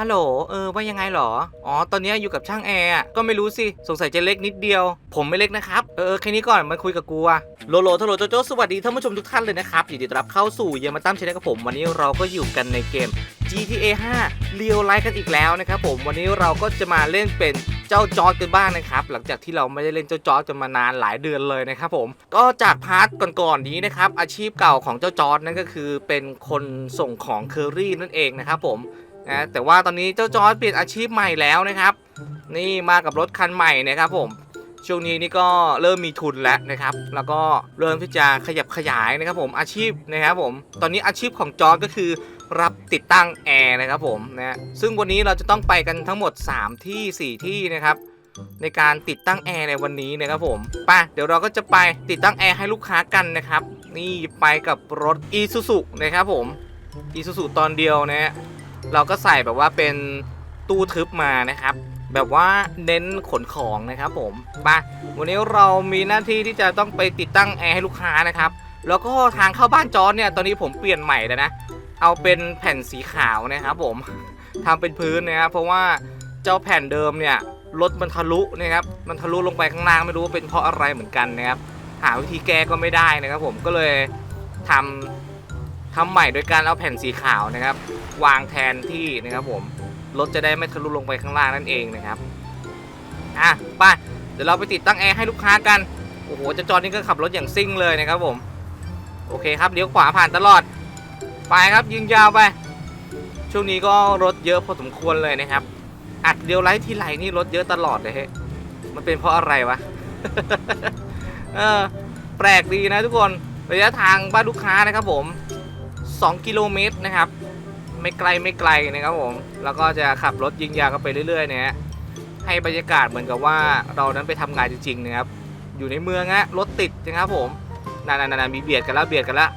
ฮัลโหล เออ ว่ายังไงหรอ อ๋อ ตอนนี้อยู่กับช่างแอร์ก็ไม่รู้สิ สงสัยจะเล็กนิดเดียว ผมไม่เล็กนะครับ เออ แค่นี้ก่อน มาคุยกับกูอะโลโลทโลโจโจ สวัสดีท่านผู้ชมทุกท่านเลยนะครับ ยินดีต้อนรับเข้าสู่เยามาตั้มชแนลกับผม วันนี้เราก็อยู่กันในเกม GTA 5 Real Life กันอีกแล้วนะครับผม วันนี้เราก็จะมาเล่นเป็นเจ้าจอร์ดกันบ้างนะครับ หลังจากที่เราไม่ได้เล่นเจ้าจอร์ดกันมานานหลายเดือนเลยนะครับผม ก็จากพาร์ทก่อนๆนี้นะครับ อาชีพเก่าของเจ้าจอร์ดนั่นก็คือเป็นคนส่งของเคอรี่นั่นเองนะครับผม นะแต่ว่าตอนนี้เจ้าจอร์ดเปลี่ยนอาชีพใหม่แล้วนะครับ นี่มากับรถคันใหม่นะครับผมช่วงนี้นี่ก็เริ่มมีทุนแล้วนะครับ แล้วก็เริ่มที่จะขยับขยายนะครับผมอาชีพนะครับผม ตอนนี้อาชีพของจอร์ดก็คือรับติดตั้งแอร์นะครับผมนะซึ่งวันนี้เราจะต้องไปกันทั้งหมด 3 ที่ 4 ที่นะครับในการติดตั้งแอร์ในวันนี้นะครับผมไปเดี๋ยวเราก็จะไปติดตั้งแอร์ให้ลูกค้ากันนะครับ นี่ไปกับรถ e s u s u นะครับผม e s u s u ตอนเดียวนะฮะ เราก็ใส่แบบว่าเป็นตู้ทึบมานะครับ แบบว่าเน้นขนของนะครับผมมาวันนี้เรามีหน้าที่ที่จะต้องไปติดตั้งแอร์ให้ลูกค้านะครับ แล้วก็ทางเข้าบ้านจอร์จเนี่ยตอนนี้ผมเปลี่ยนใหม่แล้วนะ เอาเป็นแผ่นสีขาวนะครับผมทำเป็นพื้นนะครับเพราะว่าเจ้าแผ่นเดิมเนี่ยรถมันทะลุนะครับมันทะลุลงไปข้างล่างไม่รู้ว่าเป็นเพราะอะไรเหมือนกันนะครับหาวิธีแก้ก็ไม่ได้นะครับผมก็เลยทำ ทำใหม่โดยการเอาแผ่นสีขาวนะครับ วางแทนที่นะครับผมรถจะได้ไม่ทะลุลงไปข้างล่างนั่นเองนะครับอะไปเดี๋ยวเราไปติดตั้งแอร์ให้ลูกค้ากันโอ้โหจะจอดนี่ก็ขับรถอย่างซิ่งเลยนะครับผมโอเคครับเลี้ยวขวาผ่านตลอด ไปครับยิงยาวไป ช่วงนี้ก็รถเยอะพอสมควรเลยนะครับ อัดเดียวไลท์ที่ไหลนี่รถเยอะตลอดเลยเฮ้ยมันเป็นเพราะอะไรวะเออแปลกดีนะทุกคนระยะทางบ้านลูกค้านะครับผม 2 กิโลเมตรนะครับ ไม่ไกลไม่ไกลนะครับผม แล้วก็จะขับรถยิงยากันไปเรื่อยๆเนี่ยฮะให้บรรยากาศเหมือนกับว่าเรานั้นไปทำงานจริงๆนะครับ อยู่ในเมืองฮะรถติดนะครับผมนานๆมีเบียดกันแล้วเบียดกันแล้ว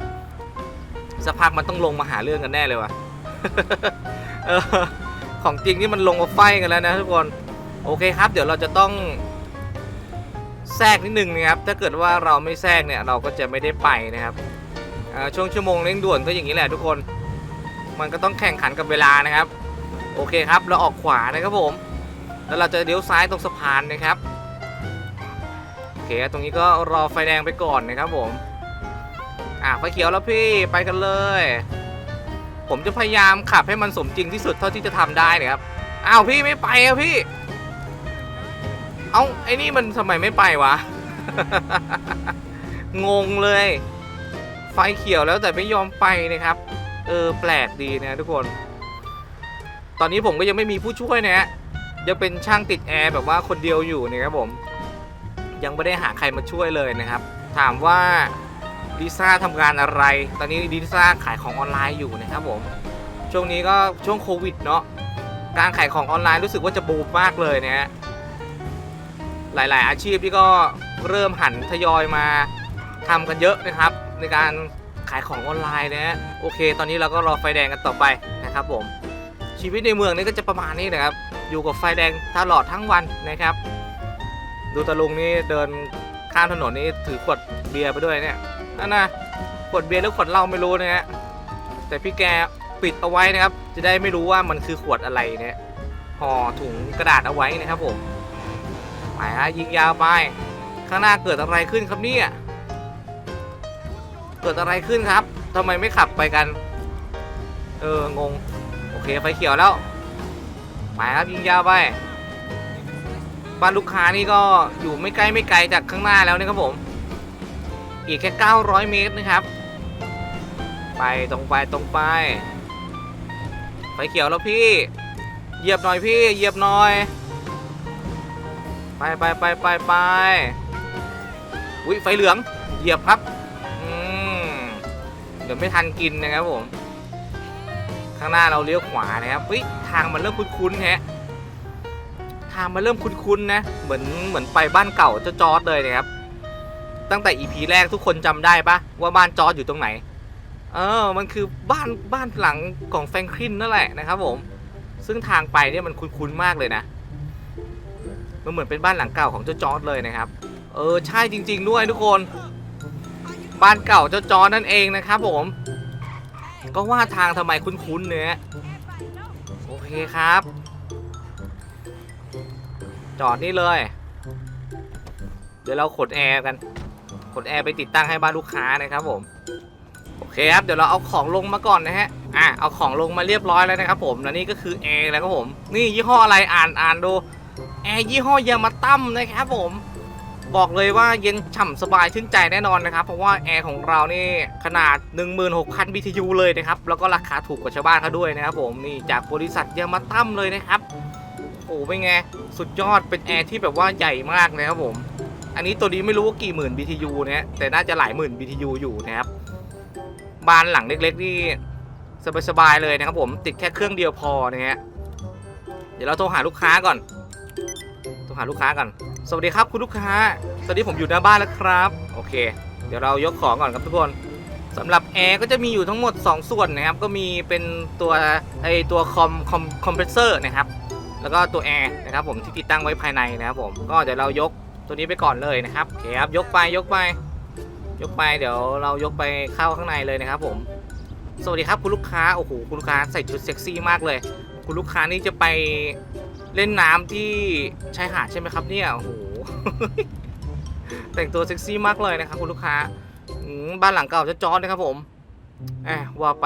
สักพักมันต้องลงมาหาเรื่องกันแน่เลยว่ะของจริงนี่มันลงมาไฟกันแล้วนะทุกคนโอเคครับ เดี๋ยวเราจะต้องแทรกนิดนึงนะครับ ถ้าเกิดว่าเราไม่แทรกเนี่ยเราก็จะไม่ได้ไปนะครับ ช่วงชั่วโมงเร่งด่วนก็อย่างนี้แหละทุกคน มันก็ต้องแข่งขันกับเวลานะครับ โอเคครับเราออกขวานะครับผม แล้วเราจะเลี้ยวซ้ายตรงสะพานนะครับโอเคตรงนี้ก็รอไฟแดงไปก่อนนะครับผมอ่าไฟเขียวแล้วพี่ไปกันเลย ผมจะพยายามขับให้มันสมจริงที่สุดเท่าที่จะทำได้นะครับอ้าวพี่ไม่ไปอะพี่ เอ้าไอ้นี่มันทำไมไม่ไปวะ งงเลย ฟเขียวแล้วแต่ไม่ยอมไปนะครับ เออแปลกดีนะทุกคน ตอนนี้ผมก็ยังไม่มีผู้ช่วยนะฮะยังเป็นช่างติดแอร์แบบว่าคนเดียวอยู่นะครับผม ยังไม่ได้หาใครมาช่วยเลยนะครับ ถามว่าลิซ่าทำงานอะไร ตอนนี้ลิซ่าขายของออนไลน์อยู่นะครับผม ช่วงนี้ก็ช่วงโควิดเนาะ การขายของออนไลน์รู้สึกว่าจะบูมมากเลยนะฮะ หลาย ๆ อาชีพที่ก็เริ่มหันทยอยมาทำกันเยอะนะครับ ในการขายของออนไลน์นะฮะโอเค ตอนนี้เราก็รอไฟแดงกันต่อไปนะครับผมชีวิตในเมืองนี่ก็จะประมาณนี้นะครับ อยู่กับไฟแดงตลอดทั้งวันนะครับ ดูตะลุงนี่เดินข้ามถนนนี่ถือขวดเบียร์ไปด้วยเนี่ยนั่นนะขวดเบียร์หรือขวดเหล้าไม่รู้นะฮะแต่พี่แกปิดเอาไว้นะครับ จะได้ไม่รู้ว่ามันคือขวดอะไรเนี่ยห่อถุงกระดาษเอาไว้นะครับผมไปฮะยิงยาวไป ข้างหน้าเกิดอะไรขึ้นครับเนี่ย เกิดอะไรขึ้นครับทำไมไม่ขับไปกัน เอองง โอเคไฟเขียวแล้วไปครับยิงยาวไปบ้านลูกค้านี่ก็อยู่ไม่ใกล้ไม่ไกลจากข้างหน้าแล้วนะครับผม อีกแค่ 900 เมตรนะครับ ไปตรงไปตรงไปไฟเขียวแล้วพี่ เหยียบหน่อยพี่ เหยียบหน่อย ไปไปไปไปไปอุ้ยไฟเหลือง เหยียบครับ ดี๋ยวไม่ทันกินนะครับผม ข้างหน้าเราเลี้ยวขวานะครับเฮ้ยทางมันเริ่มคุ้นๆแฮะทางมันเริ่มคุ้นๆนะเหมือนเหมือนไปบ้านเก่าเจ้าจอร์ดเลยนะครับ ตั้งแต่อีพีแรกทุกคนจำได้ปะว่าบ้านจอร์ดอยู่ตรงไหน เออ มันคือบ้านบ้านหลังของแฟรงคลินนั่นแหละนะครับ ผม ซึ่งทางไปเนี่ยมันคุ้นๆมากเลยนะมันเหมือนเป็นบ้านหลังเก่าของเจ้าจอร์ดเลยนะครับ เออใช่จริง ๆ ด้วยทุกคน บ้านเก่าเจ้าจอนั่นเองนะครับผม ก็ว่าทางทำไมคุ้นๆเนี่ยโอเคครับ จอดนี่เลย เดี๋ยวเราขนแอร์กัน ขนแอร์ไปติดตั้งให้บ้านลูกค้านะครับผม โอเคครับ เดี๋ยวเราเอาของลงมาก่อนนะฮะ อะ เอาของลงมาเรียบร้อยแล้วนะครับผม และนี่ก็คือแอร์แล้วครับผม นี่ยี่ห้ออะไรอ่านอ่านดู แอร์ยี่ห้อยามาตั้มนะครับผม บอกเลยว่าเย็นฉ่ำสบายชื่นใจแน่นอนนะครับ เพราะว่าแอร์ของเรานี่ขนาด 16,000 BTU เลยนะครับ แล้วก็ราคาถูกกว่าชาวบ้านเขาด้วยนะครับผมนี่จากบริษัทยามาตั้มเลยนะครับโอ้เป็นไง สุดยอดเป็นแอร์ที่แบบว่าใหญ่มากนะครับผม อันนี้ตัวนี้ไม่รู้ว่ากี่หมื่น BTU นะแต่น่าจะหลายหมื่น BTU อยู่นะครับบ้านหลังเล็กๆนี่สบายๆเลยนะครับผมติดแค่เครื่องเดียวพอนะฮะเดี๋ยวเราโทรหาลูกค้าก่อน หาลูกค้าก่อน สวัสดีครับคุณลูกค้า ตอนนี้ผมอยู่หน้าบ้านแล้วครับ โอเค เดี๋ยวเรายกของก่อนครับทุกคนสำหรับแอร์ก็จะมีอยู่ทั้งหมด 2 ส่วนนะครับ ก็มีเป็นตัวไอตัวคอมคอมคอมเพรสเซอร์นะครับ แล้วก็ตัวแอร์นะครับผมที่ติดตั้งไว้ภายในนะครับผม ก็เดี๋ยวเรายกตัวนี้ไปก่อนเลยนะครับโอเคครับยกไปยกไป ยกไปเดี๋ยวเรายกไปเข้าข้างในเลยนะครับ ผม สวัสดีครับคุณลูกค้า โอ้โหคุณลูกค้าใส่ชุดเซ็กซี่มากเลย คุณลูกค้านี่จะไป เล่นน้ำที่ชายหาดใช่ไหมครับเนี่ยโอ้โห แต่งตัวเซ็กซี่มากเลยนะครับคุณลูกค้าบ้านหลังเก่าจะจอดนะครับผมแอบว่าไป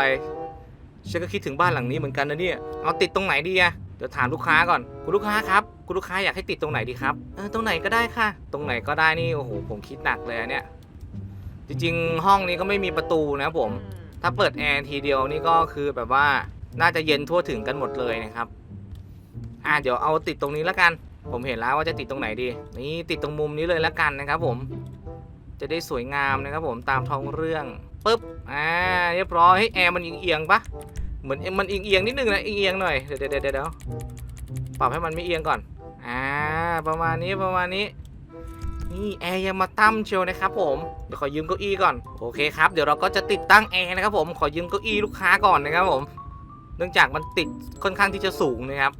ฉันก็คิดถึงบ้านหลังนี้เหมือนกันนะเนี่ย เอาติดตรงไหนดีอะเดี๋ยวถามลูกค้าก่อน คุณลูกค้าครับ คุณลูกค้าอยากให้ติดตรงไหนดีครับ เออ ตรงไหนก็ได้ค่ะ ตรงไหนก็ได้นี่ โอ้โห ผมคิดหนักเลยเนี่ย จริงๆ ห้องนี้ก็ไม่มีประตูนะครับผม ถ้าเปิดแอร์ทีเดียวนี่ก็คือแบบว่า น่าจะเย็นทั่วถึงกันหมดเลยนะครับ อ่าเดี๋ยวเอาติดตรงนี้แล้วกัน ผมเห็นแล้วว่าจะติดตรงไหนดี นี่ติดตรงมุมนี้เลยแล้วกันนะครับผม จะได้สวยงามนะครับผมตามท้องเรื่องปุ๊บ อ่า เรียบร้อยให้แอร์มันเอียงๆปะเหมือนมันเอียงๆนิดนึงนะเอียงๆหน่อยเดี๋ยวเดี๋ยวเดี๋ยวเดี๋ยวปรับให้มันไม่เอียงก่อน อ่า ประมาณนี้ประมาณนี้นี่แอร์ยังมาตั้มเชียวนะครับผมเดี๋ยวขอยืมเก้าอี้ก่อนโอเคครับเดี๋ยวเราก็จะติดตั้งแอร์นะครับผมขอยืมเก้าอี้ลูกค้าก่อนนะครับผม เนื่องจากมันติดค่อนข้างที่จะสูงนะครับ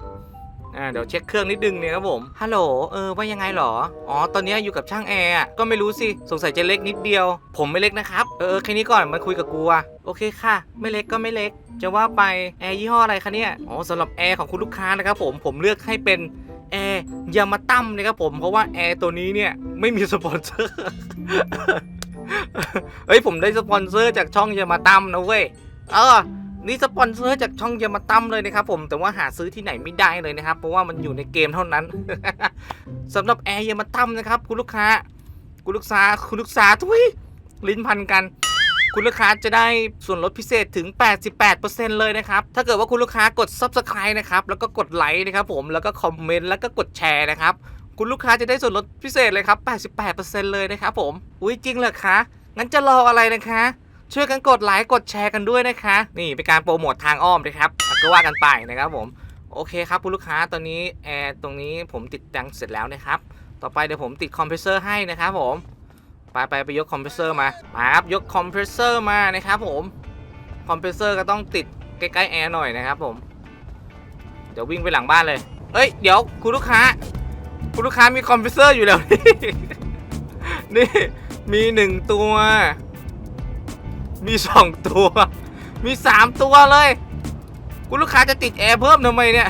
อ่าเดี๋ยวเช็คเครื่องนิดนึงเนี่ยครับผมฮัลโหลเออว่ายังไงหรออ๋อตอนนี้อยู่กับช่างแอร์ก็ไม่รู้สิสงสัยจะเล็กนิดเดียว ผมไม่เล็กนะครับเออแค่นี้ก่อนมาคุยกับกูอะโอเคค่ะ ไม่เล็กก็ไม่เล็ก จะว่าไปแอร์ยี่ห้ออะไรคะเนี่ยอ๋อสำหรับแอร์ของคุณลูกค้านะครับผมผมเลือกให้เป็นแอร์ยามาตั้มนะครับผมเพราะว่าแอร์ตัวนี้เนี่ยไม่มีสปอนเซอร์เฮ้ยผมได้สปอนเซอร์จากช่องยามาตั้มนะเว้ยเออ นี่สปอนเซอร์จากช่องยามาตั้มเลยนะครับผมแต่ว่าหาซื้อที่ไหนไม่ได้เลยนะครับ เพราะว่ามันอยู่ในเกมเท่านั้นสำหรับแอร์ยามาตั้มนะครับ คุณลูกค้า คุณลูกค้าคุณลูกค้าทุยลิ้นพันกัน คุณลูกค้าจะได้ส่วนลดพิเศษถึง 88%เลยนะครับ ถ้าเกิดว่าคุณลูกค้ากด Subscribe นะครับแล้วก็กดไลค์นะครับผมแล้วก็คอมเมนต์แล้วก็กดแชร์นะครับคุณลูกค้าจะได้ส่วนลดพิเศษเลยครับ 88%เลยนะครับผม อุ้ยจริงเหรอคะ งั้นจะรออะไรนะคะ ช่วยกันกดไลค์กดแชร์กันด้วยนะคะ นี่เป็นการโปรโมททางอ้อมนะครับก็ว่ากันไปนะครับผมโอเคครับคุณลูกค้าตอนนี้แอร์ตรงนี้ผมติดตั้งเสร็จแล้วนะครับ ต่อไปเดี๋ยวผมติดคอมเพรสเซอร์ให้นะครับผมไปไปไปยกคอมเพรสเซอร์มามาครับยกคอมเพรสเซอร์มานะครับผมคอมเพรสเซอร์ก็ต้องติดใกล้ๆแอร์หน่อยนะครับผมเดี๋ยววิ่งไปหลังบ้านเลยเอ้ยเดี๋ยวคุณลูกค้า คุณลูกค้ามีคอมเพรสเซอร์อยู่แล้วนี่นี่มีหนึ่งตัว มีสองตัว มีสามตัวเลย คุณลูกค้าจะติดแอร์เพิ่มทำไมเนี่ย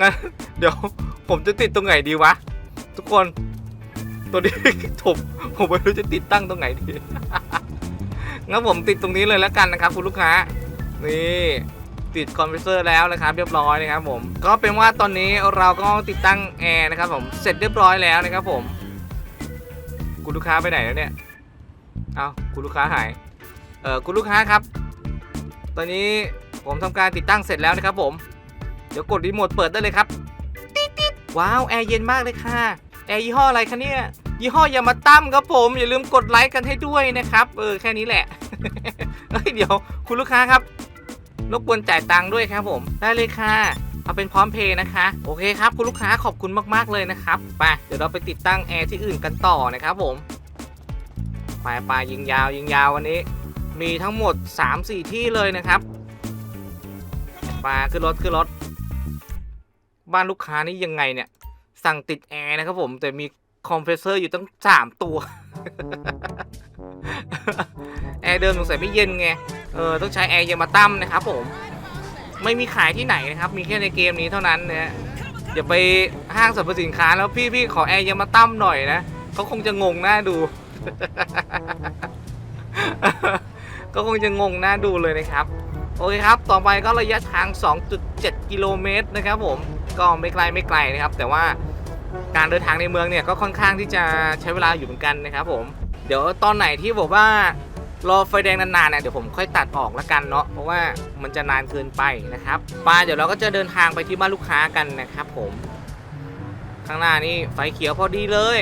งั้นเดี๋ยวผมจะติดตรงไหนดีวะ ทุกคนตัวนี้ผมผมไม่รู้จะติดตั้งตรงไหนดีงั้นผมติดตรงนี้เลยแล้วกันนะครับ คุณลูกค้า นี่ติดคอมเพรสเซอร์แล้วนะครับ เรียบร้อยนะครับผม ก็เป็นว่าตอนนี้เราก็ติดตั้งแอร์นะครับผมเสร็จเรียบร้อยแล้วนะครับผม คุณลูกค้าไปไหนแล้วเนี่ย เอาคุณลูกค้าหายเออคุณลูกค้าครับ ตอนนี้ผมทำการติดตั้งเสร็จแล้วนะครับผม เดี๋ยวกดรีโมทเปิดได้เลยครับว้าวแอร์เย็นมากเลยค่ะแอร์ยี่ห้ออะไรคะเนี่ยยี่ห้ออย่ามาตั้มครับผม อย่าลืมกดไลค์กันให้ด้วยนะครับเออแค่นี้แหละเฮ้ยเดี๋ยวคุณลูกค้าครับรบกวนจ่ายตังค์ด้วยครับผม ได้เลยค่ะ เอาเป็นพร้อมเพย์นะคะ โอเคครับ คุณลูกค้าขอบคุณมาก ๆ เลยนะครับ ไป เดี๋ยวเราไปติดตั้งแอร์ที่อื่นกันต่อนะครับผม ไปไปยิงยาวยิงยาววันนี้ มีทั้งหมด 3-4 ที่เลยนะครับมาขึ้นรถขึ้นรถ บ้านลูกค้านี่ยังไงเนี่ย สั่งติดแอร์นะครับผมแต่มีคอมเพรสเซอร์อยู่ตั้ง 3 ตัว แอร์เดิมสงสัยไม่เย็นไง เออต้องใช้แอร์เยามาตั้มนะครับผม ไม่มีขายที่ไหนนะครับ มีแค่ในเกมนี้เท่านั้นนะอย่าไปห้างสรรพสินค้าแล้วพี่พี่ขอแอร์เยามาตั้มหน่อยนะเขาคงจะงงหน้าดู ก็คงจะงงหน้าดูเลยนะครับ โอเคครับ ต่อไปก็ระยะทาง 2.7 กิโลเมตรนะครับผม ก็ไม่ไกลไม่ไกลนะครับ แต่ว่าการเดินทางในเมืองเนี่ยก็ค่อนข้างที่จะใช้เวลาอยู่เหมือนกันนะครับผม เดี๋ยวตอนไหนที่บอกว่ารอไฟแดงนานๆเนี่ยเดี๋ยวผมค่อยตัดออกละกันเนาะเพราะว่ามันจะนานเกินไปนะครับมาเดี๋ยวเราก็จะเดินทางไปที่บ้านลูกค้ากันนะครับผม ข้างหน้านี่ไฟเขียวพอดีเลย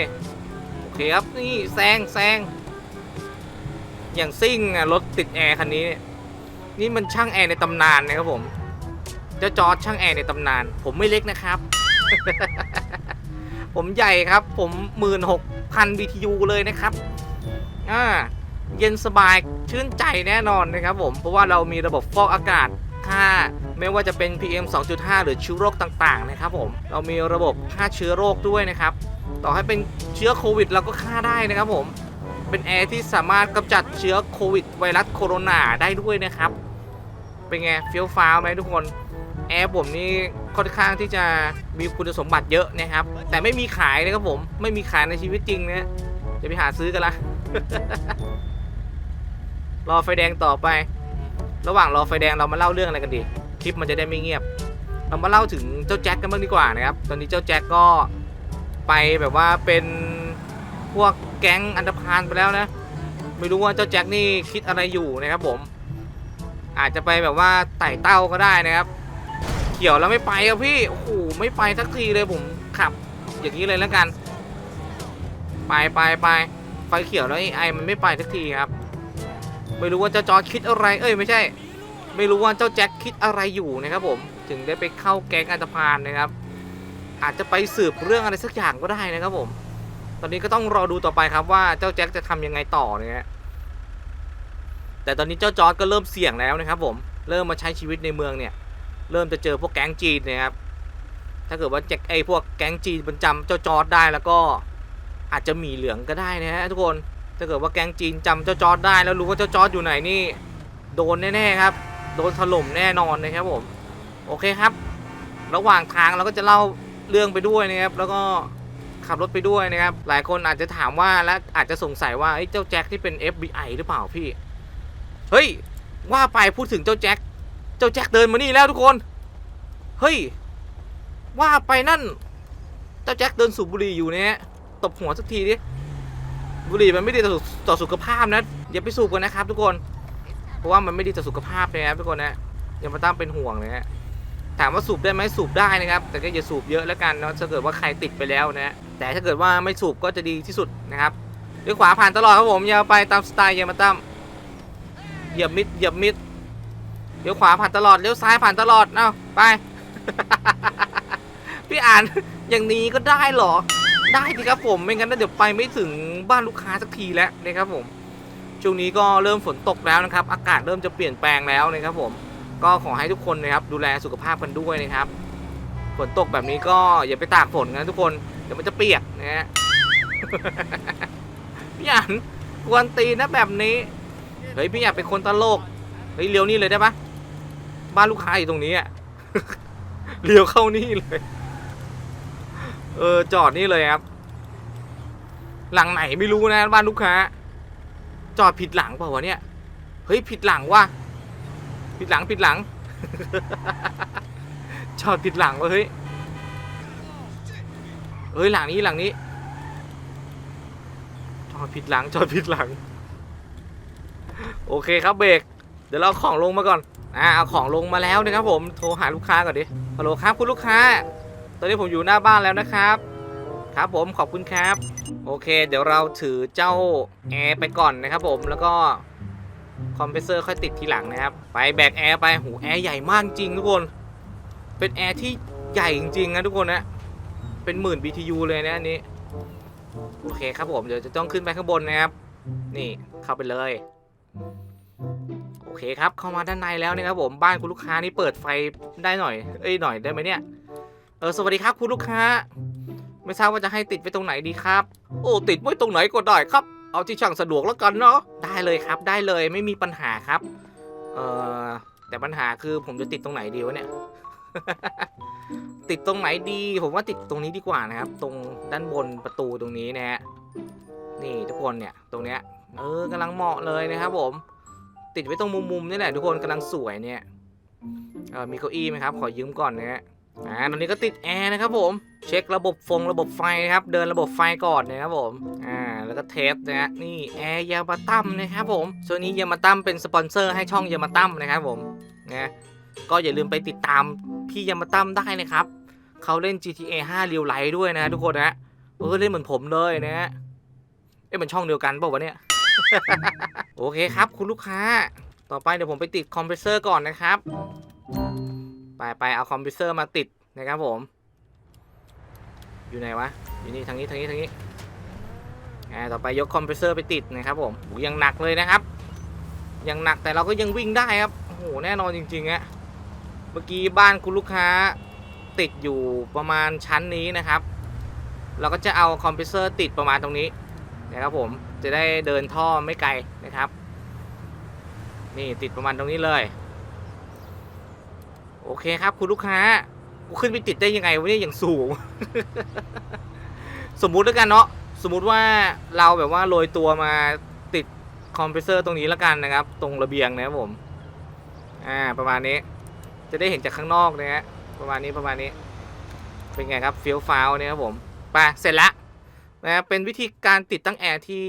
เคครับนี่แซงแซงอย่างซิ่งอะรถติดแอร์คันนี้นี่มันช่างแอร์ในตำนานนะครับผมเจ้าจอร์ดช่างแอร์ในตำนาน ผมไม่เล็กนะครับ ผมใหญ่ครับ ผมหมื่นหกพัน BTU เลยนะครับอ่าเย็นสบายชื่นใจแน่นอนนะครับผม เพราะว่าเรามีระบบฟอกอากาศค่าไม่ว่าจะเป็น PM 2.5 หรือเชื้อโรคต่างๆ นะครับผม เรามีระบบฆ่าเชื้อโรคด้วยนะครับ ต่อให้เป็นเชื้อโควิดเราก็ฆ่าได้นะครับผม เป็นแอร์ที่สามารถกำจัดเชื้อโควิดไวรัสโคโรนาได้ด้วยนะครับ เป็นไงเฟี้ยวฟ้าวไหมทุกคน แอร์ผมนี่ค่อนข้างที่จะมีคุณสมบัติเยอะนะครับ แต่ไม่มีขายนะครับผม ไม่มีขายในชีวิตจริงนะจะไปหาซื้อกันละรอไฟแดงต่อไป ระหว่างรอไฟแดงเรามาเล่าเรื่องอะไรกันดี คลิปมันจะได้ไม่เงียบ เรามาเล่าถึงเจ้าแจ็คกันบ้างดีกว่านะครับ ตอนนี้เจ้าแจ็คก็ ไปแบบว่าเป็นพวกแก๊งอันธพาลไปแล้วนะ ไม่รู้ว่าเจ้าแจ็คนี่คิดอะไรอยู่นะครับผม อาจจะไปแบบว่าไต่เต้าก็ได้นะครับ เขียวแล้วไม่ไปครับพี่ โอ้โห ไม่ไปสักทีเลยผมขับ อย่างนี้เลยแล้วกัน ไปไปไปไฟเขียวแล้วไอ้ไอมันไม่ไปสักทีครับ ไม่รู้ว่าเจ้าจอร์คิดอะไร เอ้ยไม่ใช่ ไม่รู้ว่าเจ้าแจ็คคิดอะไรอยู่นะครับผม ถึงได้ไปเข้าแก๊งอันธพาลนะครับ อาจจะไปสืบเรื่องอะไรสักอย่างก็ได้นะครับผม ตอนนี้ก็ต้องรอดูต่อไปครับว่าเจ้าแจ็คจะทำยังไงต่อเนี่ยแต่ตอนนี้เจ้าจอร์จก็เริ่มเสี่ยงแล้วนะครับ ผม เริ่มมาใช้ชีวิตในเมืองเนี่ย เริ่มจะเจอพวกแก๊งจีนนะครับ ถ้าเกิดว่าแจ็คไอพวกแก๊งจีนมันจำเจ้าจอร์ดได้แล้วก็อาจจะมีเหลืองก็ได้นะฮะทุกคน ถ้าเกิดว่าแก๊งจีนจำเจ้าจอร์ดได้แล้วรู้ว่าเจ้าจอร์ดอยู่ไหนนี่ โดนแน่ๆครับ โดนถล่มแน่นอนนะครับผม โอเคครับ ระหว่างทางเราก็จะเล่า เรื่องไปด้วยนะครับแล้วก็ขับรถไปด้วยนะครับ หลายคนอาจจะถามว่าและอาจจะสงสัยว่าเอ้เจ้าแจ็คที่เป็น FBI หรือเปล่าพี่ เฮ้ย ว่าไปพูดถึงเจ้าแจ็ค เจ้าแจ็คเดินมานี่แล้วทุกคน เฮ้ย ว่าไปนั่น เจ้าแจ็คเดินสูบบุหรี่อยู่เนี่ยตบหัวสักทีดิบุหรี่มันไม่ดีต่อสุต่อสุขภาพนะอย่าไปสูบกันนะครับ ทุกคน เพราะว่ามันไม่ดีต่อสุขภาพนะครับทุกคนนะอย่ามาตั้งเป็นห่วงนะฮะามว่าสูบได้ไหมสูบได้นะครับ แต่ก็อย่าสูบเยอะแล้วกันเนาะถ้าเกิดว่าใครติดไปแล้วนะแต่ถ้าเกิดว่าไม่สูบก็จะดีที่สุดนะครับเลี้ยวขวาผ่านตลอดครับผมย่าไปตามสไตล์อย่ามาตั้มเหยียบมิดเหยียบมิดเลี้ยวขวาผ่านตลอดเลี้ยวซ้ายผ่านตลอดเอ้าไป พี่อ่านอย่างนี้ก็ได้เหรอ ได้สิครับผมไม่งั้นเดี๋ยวไปไม่ถึงบ้านลูกค้าสักทีแล้วนะครับผมช่วงนี้ก็เริ่มฝนตกแล้วนะครับ อากาศเริ่มจะเปลี่ยนแปลงแล้วนะครับผม ก็ขอให้ทุกคนนะครับดูแลสุขภาพกันด้วยนะครับฝนตกแบบนี้ก็อย่าไปตากฝนนะทุกคนเดี๋ยวมันจะเปียกนะฮะพี่อ่านกวนตีนนะแบบนี้เฮ้ยพี่อยากเป็นคนตลกเฮ้ยเลี้ยวนี่เลยได้ปะบ้านลูกค้าอยู่ตรงนี้อะเลี้ยวเข้านี่เลย เออจอดนี่เลยครับ หลังไหนไม่รู้นะบ้านลูกค้า จอดผิดหลังเปล่าวะเนี่ย เฮ้ยผิดหลังว่ะ ผิดหลังผิดหลัง จอดผิดหลังวะเฮ้ยเฮ้ยหลังนี้หลังนี้ จอดผิดหลังจอดผิดหลัง โอเคครับเบรกเดี๋ยวเราเอาของลงมาก่อนอ่าเอาของลงมาแล้วนะครับผมโทรหาลูกค้าก่อนดิฮัลโหลครับคุณลูกค้า ตอนนี้ผมอยู่หน้าบ้านแล้วนะครับ ครับผมขอบคุณครับ โอเค เดี๋ยวเราถือเจ้าแอร์ไปก่อนนะครับผมแล้วก็ คอมเพรสเซอร์ค่อยติดทีหลังนะครับ ไปแบกแอร์ไปหูแอร์ใหญ่มากจริงทุกคน เป็นแอร์ที่ใหญ่จริงๆนะทุกคนนะเป็นหมื่น BTU เลยนะอันนี้ โอเคครับผมเดี๋ยวจะต้องขึ้นไปข้างบนนะครับ นี่เข้าไปเลย โอเคครับเข้ามาด้านในแล้วนะครับผมบ้านคุณลูกค้านี่เปิดไฟได้หน่อย เอ้ยหน่อยได้ไหมเนี่ยเออสวัสดีครับคุณลูกค้า ไม่ทราบว่าจะให้ติดไว้ตรงไหนดีครับ โอ้ติดไว้ตรงไหนก็ได้ครับ เอาที่ช่างสะดวกแล้วกันเนาะได้เลยครับได้เลยไม่มีปัญหาครับ เออแต่ปัญหาคือผมจะติดตรงไหนดีวะเนี่ย ติดตรงไหนดี ผมว่าติดตรงนี้ดีกว่านะครับ ตรงด้านบนประตูตรงนี้นะฮะนี่ทุกคนเนี่ยตรงเนี้ยเออกำลังเหมาะเลยนะครับ ผม ติดไว้ตรงมุมๆนี่แหละทุกคนกำลังสวยเนี่ยเออมีเก้าอี้ไหมครับ ขอยืมก่อนนะฮะ อ่าตรงนี้ก็ติดแอร์นะครับผมเช็คระบบฟงระบบไฟนะครับเดินระบบไฟก่อนนะครับผมอ่าแล้วก็เทสนะฮะนี่แอร์ยามาตั้มนะครับผมส่วนนี้ยามาตั้มเป็นสปอนเซอร์ให้ช่องยามาตั้มนะครับผมนะก็อย่าลืมไปติดตามพี่ยามาตั้มได้นะครับเขาเล่น GTA 5 Real Life ด้วยนะทุกคนนะเออเล่นเหมือนผมเลยนะฮะเอ๊ะมันช่องเดียวกันเปล่าวะเนี่ยโอเคครับคุณลูกค้า ต่อไปเดี๋ยวผมไปติดคอมเพรสเซอร์ก่อนนะครับ ไปไปเอาคอมเพรสเซอร์มาติดนะครับผม อยู่ไหนวะ อยู่นี่ทางนี้ทางนี้ทางนี้อ่าต่อไปยกคอมเพรสเซอร์ไปติดนะครับผมยังหนักเลยนะครับ ยังหนักแต่เราก็ยังวิ่งได้ครับโอ้โหแน่นอนจริงๆอะเมื่อกี้บ้านคุณลูกค้าติดอยู่ประมาณชั้นนี้นะครับ เราก็จะเอาคอมเพรสเซอร์ติดประมาณตรงนี้นะครับผมจะได้เดินท่อไม่ไกลนะครับ นี่ติดประมาณตรงนี้เลย โอเคครับคุณลูกค้ากูขึ้นไปติดได้ยังไงวะเนี่ยอย่างสูง สมมุติแล้วกันเนาะสมมุติว่าเราแบบว่าโรยตัวมาติดคอมเพรสเซอร์ตรงนี้แล้วกันนะครับ ตรงระเบียงนะครับผม อ่า ประมาณนี้ จะได้เห็นจากข้างนอกนะฮะประมาณนี้ประมาณนี้ เป็นไงครับเฟี้ยวฟ้าวเนี่ยครับผมไปเสร็จละนะเป็นวิธีการติดตั้งแอร์ที่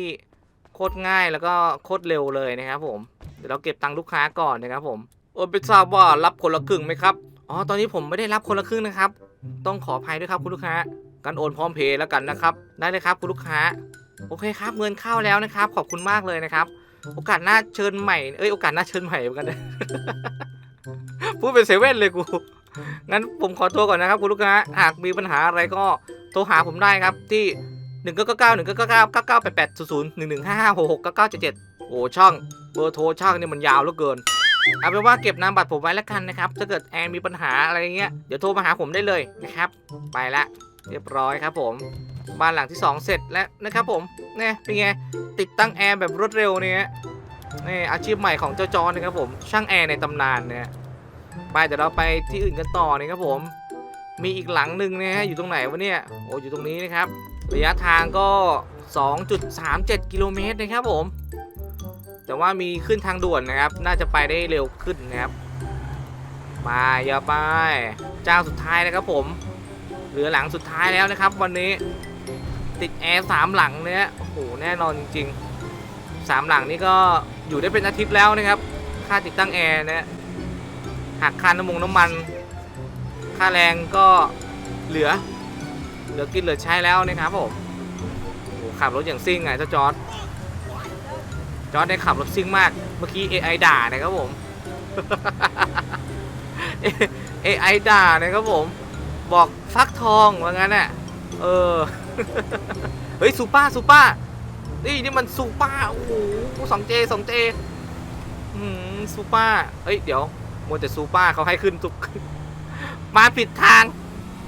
โคตรง่ายแล้วก็โคตรเร็วเลยนะครับผมเดี๋ยวเราเก็บตังค์ลูกค้าก่อนนะครับผม โอ้ไม่ทราบว่ารับคนละครึ่งไหมครับ อ๋อ ตอนนี้ผมไม่ได้รับคนละครึ่งนะครับ ต้องขออภัยด้วยครับคุณลูกค้าการโอนพร้อมเพย์แล้วกันนะครับ ได้เลยครับคุณลูกค้า โอเคครับ เงินเข้าแล้วนะครับ ขอบคุณมากเลยนะครับ โอกาสหน้าเชิญใหม่ เอ้ย โอกาสหน้าเชิญใหม่เหมือนกัน พูดเป็นเซเว่นเลยกู งั้นผมขอตัวก่อนนะครับคุณลูกค้า หากมีปัญหาอะไรก็โทรหาผมได้ครับที่1 9 9 9 1 9 9 9 9 9 8 8 0 0 1 1 5 5 6 6 9 9 7 7โอ้ช่องเบอร์โทรช่างเนี่ยมันยาวเหลือเกิน เอาเป็นว่าเก็บนามบัตรผมไว้แล้วกันนะครับ ถ้าเกิดแอนมีปัญหาอะไรเงี้ย เดี๋ยวโทรมาหาผมได้เลยนะครับ ไปละเรียบร้อยครับผม บ้านหลังที่ 2 เสร็จแล้วนะครับผมเนี่ยเป็นไง ติดตั้งแอร์แบบรวดเร็วเนี่ยนี่อาชีพใหม่ของเจ้าจอนะครับผม ช่างแอร์ในตำนานเนี่ยไปเดี๋ยวเราไปที่อื่นกันต่อนะครับผม มีอีกหลังหนึ่งนะฮะอยู่ตรงไหนวะเนี่ย โอ้อยู่ตรงนี้นะครับ ระยะทางก็ 2.37 กิโลเมตรนะครับผม แต่ว่ามีขึ้นทางด่วนนะครับ น่าจะไปได้เร็วขึ้นนะครับ มาอย่าไป เจ้าสุดท้ายนะครับผม เหลือหลังสุดท้ายแล้วนะครับ วันนี้ติดแอร์สามหลังเนี่ยโอ้โหแน่นอนจริงๆสามหลังนี่ก็อยู่ได้เป็นอาทิตย์แล้วนะครับ ค่าติดตั้งแอร์เนี่ยหักค่าน้ำมันน้ำมัน ค่าแรงก็เหลือ เหลือกินเหลือใช้แล้วนะครับผมขับรถอย่างซิ่งไงเจ้าจอร์ด จอร์ดได้ขับรถซิ่งมาก เมื่อกี้ AI ด่านะครับผม AI ด่านะครับผม บอกฟักทองว่างั้นน่ะ เออ เฮ้ยซูป้าซูป้า นี่นี่มันซูป้า โอ้โหสองเจสองเจอืมซูป้าเอ้ย เดี๋ยว มัวแต่ซูป้าเขาให้ขึ้นทุก มาผิดทาง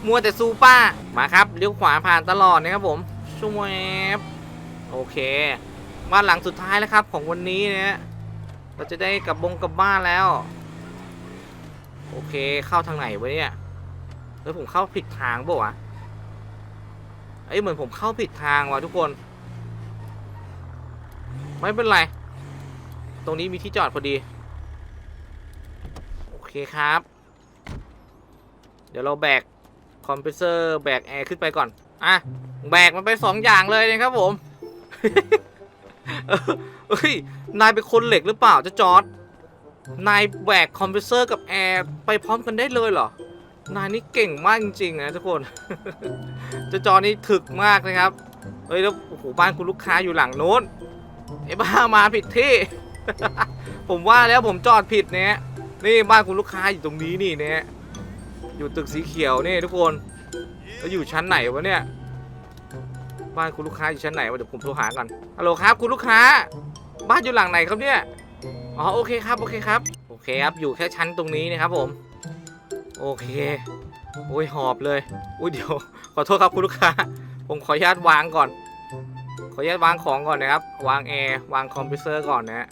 มัวแต่ซูป้า มาครับ เลี้ยวขวาผ่านตลอดนะครับผมช่วยโอเค บ้านหลังสุดท้ายแล้วครับ ของวันนี้เนี่ยเราจะได้กลับบงกลับบ้านแล้ว โอเคเข้าทางไหนวะเนี่ยเฮ้ยผมเข้าผิดทางบ่วะเอ้ยเหมือนผมเข้าผิดทางว่ะทุกคน ไม่เป็นไร ตรงนี้มีที่จอดพอดี โอเคครับ เดี๋ยวเราแบกคอมเพรสเซอร์แบกแอร์ขึ้นไปก่อน อะ แบกมันไปสองอย่างเลยนะครับผม เฮ้ย นายเป็นคนเหล็กหรือเปล่าเจ้าจอด นายแบกคอมเพรสเซอร์กับแอร์ไปพร้อมกันได้เลยเหรอ นายนี่เก่งมากจริงๆนะทุกคนเจ้าจอดนี่ถึกมากนะครับ เฮ้ยแล้วโอ้โหบ้านคุณลูกค้าอยู่หลังโน้นไอ้บ้ามาผิดที่ ผมว่าแล้วผมจอดผิดเนี่ยนี่บ้านคุณลูกค้าอยู่ตรงนี้นี่เนี่ยอยู่ตึกสีเขียวนี่ทุกคนแล้วอยู่ชั้นไหนวะเนี่ย บ้านคุณลูกค้าอยู่ชั้นไหนวะเดี๋ยวผมโทรหาก่อนฮัลโหลครับ คุณลูกค้า บ้านอยู่หลังไหนครับเนี่ยอ๋อโอเคครับโอเคครับโอเคครับอยู่แค่ชั้นตรงนี้นะครับผม โอเคโอ้ยหอบเลยอุ้ยเดี๋ยวขอโทษครับคุณลูกค้า ผมขออนุญาตวางก่อน ขออนุญาตวางของก่อนนะครับ วางแอร์วางคอมพิวเตอร์ก่อนนะฮะ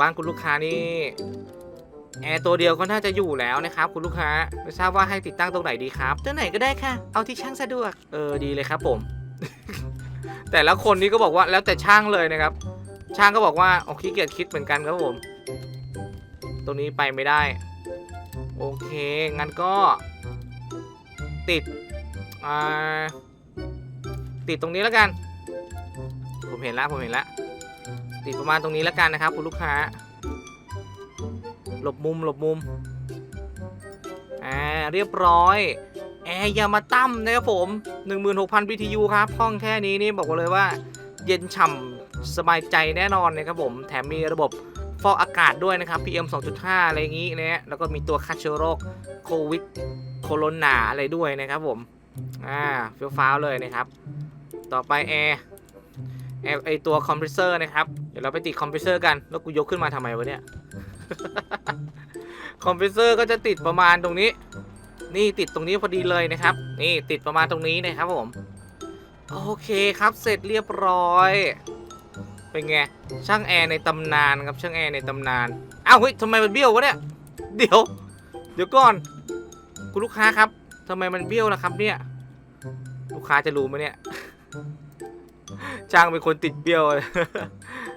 บ้านคุณลูกค้านี่แอร์ตัวเดียวก็น่าจะอยู่แล้วนะครับ คุณลูกค้าไม่ทราบว่าให้ติดตั้งตรงไหนดีครับตัวไหนก็ได้ค่ะ เอาที่ช่างสะดวกเออดีเลยครับผม แต่ละคนนี้ก็บอกว่าแล้วแต่ช่างเลยนะครับ ช่างก็บอกว่าโอขี้เกียจคิดเหมือนกันครับผม ตรงนี้ไปไม่ได้ โอเค งั้นก็ ติดอ่าติดตรงนี้แล้วกัน ผมเห็นแล้วผมเห็นแล้วติดประมาณตรงนี้แล้วกันนะครับ คุณลูกค้า หลบมุมหลบมุมอ่าเรียบร้อย แอร์ยามาตั้มนะครับผม 16,000 BTU ครับ ห้องแค่นี้นี่บอกเลยว่า เย็นฉ่ำสบายใจแน่นอนนะครับผม แถมมีระบบฟอกอากาศด้วยนะครับ PM 2.5 อะไรอย่างนี้นะฮะแล้วก็มีตัวฆ่าเชื้อโรคโควิดโคโรนาอะไรด้วยนะครับผม อ่าเฟี้ยวฟ้าวเลยนะครับ ต่อไปแอร์แอร์ไอตัวคอมเพรสเซอร์นะครับ เดี๋ยวเราไปติดคอมเพรสเซอร์กัน แล้วกูยกขึ้นมาทำไมวะเนี่ย คอมเพรสเซอร์ก็จะติดประมาณตรงนี้ นี่ติดตรงนี้พอดีเลยนะครับ นี่ติดประมาณตรงนี้นะครับผม โอเคครับเสร็จเรียบร้อย เป็นไง ช่างแอร์ในตำนานครับช่างแอร์ในตำนานอ้าวเฮ้ยทำไมมันเบี้ยววะเนี่ย เดี๋ยว เดี๋ยวก่อน คุณลูกค้าครับทำไมมันเบี้ยวล่ะครับเนี่ย ลูกค้าจะรู้ไหมเนี่ยช่างเป็นคนติดเบี้ยว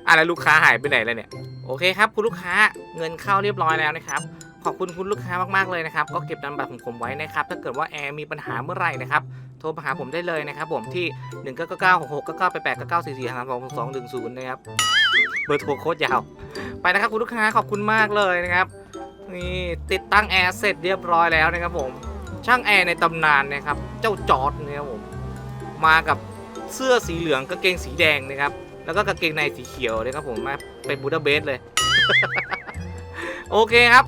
อะไรลูกค้าหายไปไหนแล้วเนี่ย โอเคครับ คุณลูกค้าเงินเข้าเรียบร้อยแล้วนะครับ ขอบคุณคุณลูกค้ามากๆเลยนะครับ ก็เก็บนามบัตรของผมไว้นะครับ ถ้าเกิดว่าแอร์มีปัญหาเมื่อไหร่นะครับ โทรมาหาผมได้เลยนะครับผมที่ 1 9 9 9 6 6 9 8 8 9 9 4 4 5 2 2 1 0นะครับ เบอร์โทรโคตรยาว ไปนะครับคุณลูกค้าขอบคุณมากเลยนะครับนี่ติดตั้งแอร์เสร็จเรียบร้อยแล้วนะครับผม ช่างแอร์ในตำนานนะครับ เจ้าจอร์ดนะครับผม มากับเสื้อสีเหลืองกางเกงสีแดงนะครับ แล้วก็กางเกงในสีเขียวนะครับผมมาเป็นบูดาเบสเลย โอเคครับ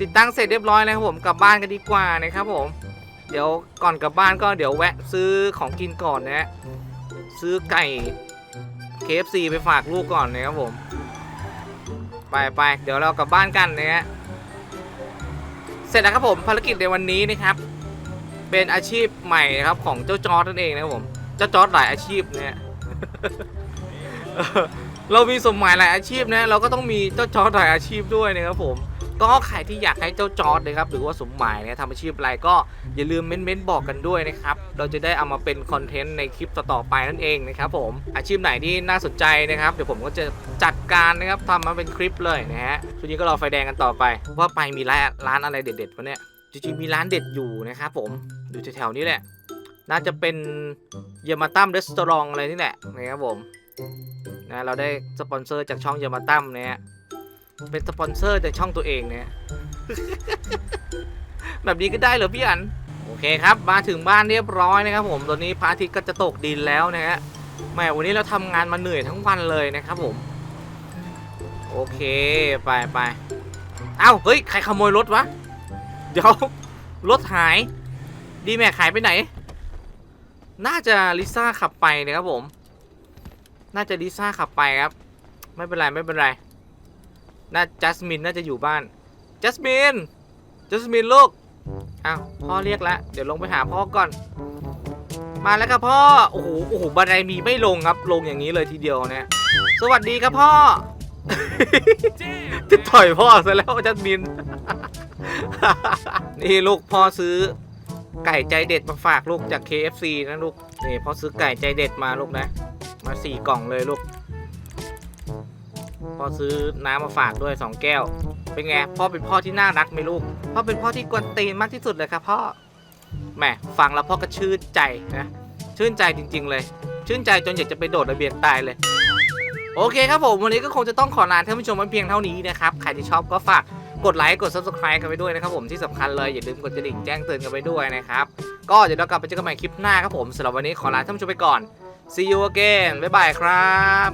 ติดตั้งเสร็จเรียบร้อยแล้วครับผมกลับบ้านกันดีกว่านะครับผมเดี๋ยวก่อนกลับบ้านก็เดี๋ยวแวะซื้อของกินก่อนนะฮะซื้อไก่ KFC ไปฝากลูกก่อนนะครับผม ไปไปเดี๋ยวเรากลับบ้านกันนะฮะเสร็จแล้วครับผมภารกิจในวันนี้นะครับ เป็นอาชีพใหม่นะครับของเจ้าจอร์ดนั่นเองนะครับผมเจ้าจอร์ดหลายอาชีพเนี่ยเออเรามีสมหมายหลายอาชีพนะ เราก็ต้องมีเจ้าจอร์ดหลายอาชีพด้วยนะครับผม ก็ใครที่อยากให้เจ้าจอร์ดนะครับหรือว่าสมหมายเนี่ยทำอาชีพอะไรก็อย่าลืมเม้นๆบอกกันด้วยนะครับเราจะได้เอามาเป็นคอนเทนต์ในคลิปต่อๆไปนั่นเองนะครับผมอาชีพไหนที่น่าสนใจนะครับเดี๋ยวผมก็จะจัดการนะครับทำมาเป็นคลิปเลยนะฮะช่วงนี้ก็รอไฟแดงกันต่อไป ว่าไปมีร้านร้านอะไรเด็ดๆวะเนี่ยจริงๆมีร้านเด็ดอยู่นะครับผมอยู่แถวๆนี้แหละน่าจะเป็นเยมาตัมรีสตอรองอะไรนี่แหละนะครับผมนะเราได้สปอนเซอร์จากช่องเยมาตัมเนี่ย เป็นสปอนเซอร์จากช่องตัวเองเนี่ย แบบนี้ก็ได้เหรอพี่อัน โอเคครับ มาถึงบ้านเรียบร้อยนะครับ ผมตอนนี้พระอาทิตย์ก็จะตกดินแล้วนะฮะแหมวันนี้เราทำงานมาเหนื่อยทั้งวันเลยนะครับผม โอเคไปไปเอ้าเฮ้ยใครขโมยรถวะ เดี๋ยวรถหาย ดีแม็กหายไปไหน น่าจะลิซ่าขับไปนะครับผม น่าจะลิซ่าขับไปครับ ไม่เป็นไรไม่เป็นไร น่าจัสมินน่าจะอยู่บ้าน จัสมิน จัสมินลูก อ้าวพ่อเรียกแล้ว เดี๋ยวลงไปหาพ่อก่อน มาแล้วครับพ่อ โอ้โห โอ้โห บันไดมีไม่ลงครับ ลงอย่างนี้เลยทีเดียวเนี่ย สวัสดีครับพ่อจะต่อยพ่อซะแล้วจัสมิน นี่ลูกพ่อซื้อไก่ใจเด็ดมาฝากลูกจาก KFC นะลูก นี่พ่อซื้อไก่ใจเด็ดมาลูกนะ มาสี่กล่องเลยลูก พ่อซื้อน้ำมาฝากด้วย2แก้ว เป็นไงพ่อเป็นพ่อที่น่ารักไหมลูก พ่อเป็นพ่อที่กวนตีนมากที่สุดเลยครับพ่อ แหมฟังแล้วพ่อก็ชื่นใจนะ ชื่นใจจริง ๆ เลย ชื่นใจจนอยากจะไปโดดระเบียงตายเลย โอเคครับผม วันนี้ก็คงจะต้องขอลาท่านผู้ชมไว้เพียงเท่านี้นะครับ ใครที่ชอบก็ฝากกดไลค์กด subscribe กันไปด้วยนะครับผมที่สำคัญเลยอย่าลืมกดกระดิ่งแจ้งเตือนกันไปด้วยนะครับ ก็เดี๋ยวเรากลับไปเจอกันใหม่คลิปหน้าครับผมสำหรับวันนี้ขอลาท่านผู้ชมไปก่อน see you again บ๊ายบายครับ